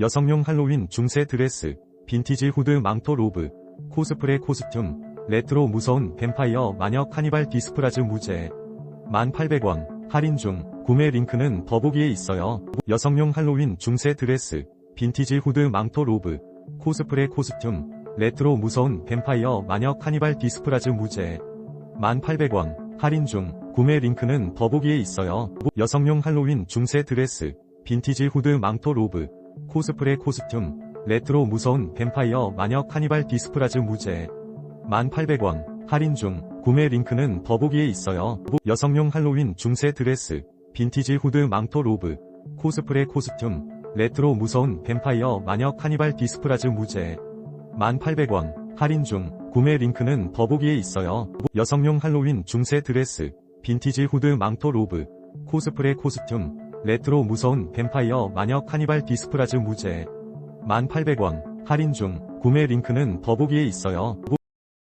여성용 할로윈 중세 드레스, 빈티지 후드 망토 로브, 코스프레 코스튬, 레트로 무서운 뱀파이어 마녀 카니발 디스프라즈 무제. 1,800원, 할인 중, 구매 링크는 더보기에 있어요. 여성용 할로윈 중세 드레스, 빈티지 후드 망토 로브, 코스프레 코스튬, 레트로 무서운 뱀파이어 마녀 카니발 디스프라즈 무제. 1,800원, 할인 중, 구매 링크는 더보기에 있어요. 여성용 할로윈 중세 드레스, 빈티지 후드 망토 로브, 코스프레 코스튬, 레트로 무서운 뱀파이어 마녀 카니발 디스프라즈 무제. 1,800원, 할인 중, 구매 링크는 더보기에 있어요. 여성용 할로윈 중세 드레스, 빈티지 후드 망토 로브, 코스프레 코스튬, 레트로 무서운 뱀파이어 마녀 카니발 디스프라즈 무제. 1,800원, 할인 중, 구매 링크는 더보기에 있어요. 여성용 할로윈 중세 드레스, 빈티지 후드 망토 로브, 코스프레 코스튬, 레트로 무서운 뱀파이어 마녀 카니발 디스프라즈 무제. 1,800원, 할인 중, 구매 링크는 더보기에 있어요.